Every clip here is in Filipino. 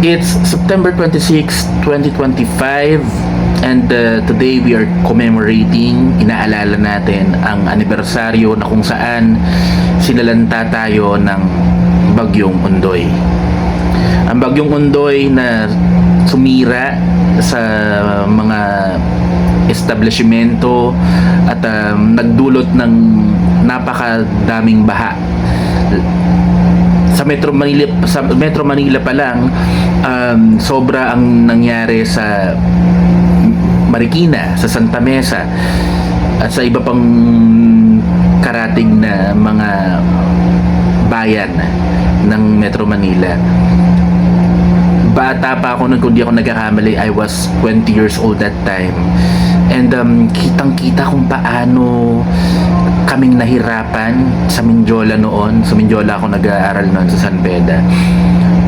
It's September 26, 2025 and uh, today we are commemorating, inaalala natin ang anibersaryo na kung saan sinalanta tayo ng Bagyong Undoy. Ang Bagyong Undoy na sumira sa mga establishmento at um, nagdulot ng napakadaming baha sa Metro Manila sa Metro Manila pa lang um, sobra ang nangyari sa Marikina, sa Santa Mesa at sa iba pang karatig na mga bayan ng Metro Manila. Bata pa ako nun kung di ako nagkakamali, I was 20 years old that time. And um, kitang-kita kung paano kaming nahirapan sa Mindiola noon. Sa Mindiola ako nag-aaral noon sa San Beda.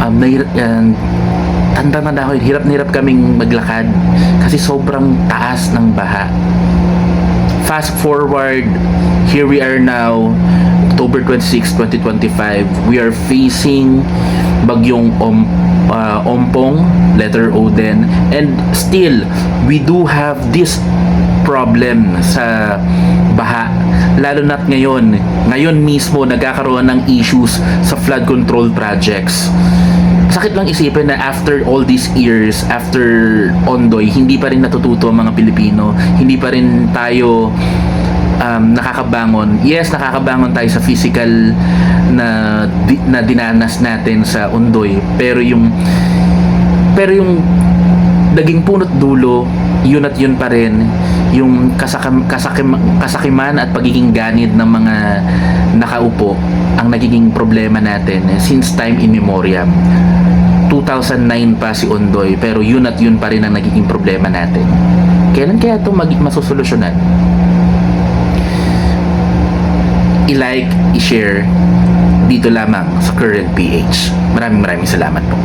Um, nahir- um, tanda-tanda ako, hirap hirap kaming maglakad kasi sobrang taas ng baha. Fast forward, here we are now, October 26, 2025. We are facing bagyong Om, uh, Ompong, letter O din. And still, we do have this problem sa baha. Lalo na't ngayon, ngayon mismo nagkakaroon ng issues sa flood control projects sakit lang isipin na after all these years, after Ondoy, hindi pa rin natututo ang mga Pilipino, hindi pa rin tayo um, nakakabangon. Yes, nakakabangon tayo sa physical na di- na dinanas natin sa Ondoy, pero yung pero yung naging punot dulo, yun at yun pa rin yung kasakam, kasakim, kasakiman at pagiging ganid ng mga nakaupo ang nagiging problema natin since time immemorial. 2009 pa si Ondoy pero yun at yun pa rin ang nagiging problema natin. Kailan kaya ito mag masusolusyonan? I-like, i-share dito lamang sa Current PH. Maraming maraming salamat po.